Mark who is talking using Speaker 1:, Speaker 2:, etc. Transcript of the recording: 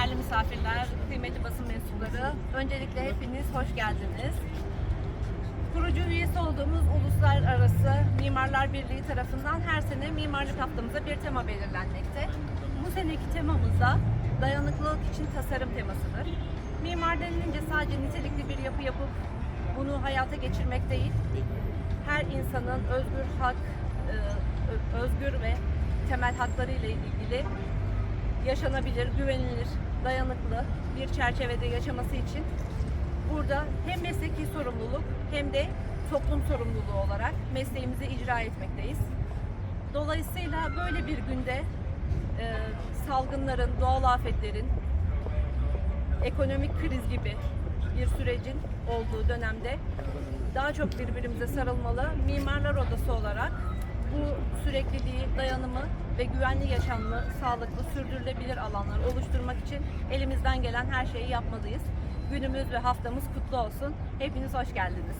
Speaker 1: değerli misafirler, kıymetli basın mensupları, öncelikle hepiniz hoş geldiniz. Kurucu üyesi olduğumuz Uluslararası Mimarlar Birliği tarafından her sene mimarlık haftamıza bir tema belirlenmekte. Bu seneki temamızda dayanıklılık için tasarım temasıdır. Mimar denilince sadece nitelikli bir yapı yapıp bunu hayata geçirmek değil, her insanın özgür hak, e, özgür ve temel hakları ile ilgili yaşanabilir, güvenilir, dayanıklı bir çerçevede yaşaması için burada hem mesleki sorumluluk hem de toplum sorumluluğu olarak mesleğimizi icra etmekteyiz. Dolayısıyla böyle bir günde e, salgınların, doğal afetlerin, ekonomik kriz gibi bir sürecin olduğu dönemde daha çok birbirimize sarılmalı. Mimarlar Odası olarak sürekliliği, dayanımı ve güvenli yaşamlı, sağlıklı, sürdürülebilir alanlar oluşturmak için elimizden gelen her şeyi yapmalıyız. Günümüz ve haftamız kutlu olsun. Hepiniz hoş geldiniz.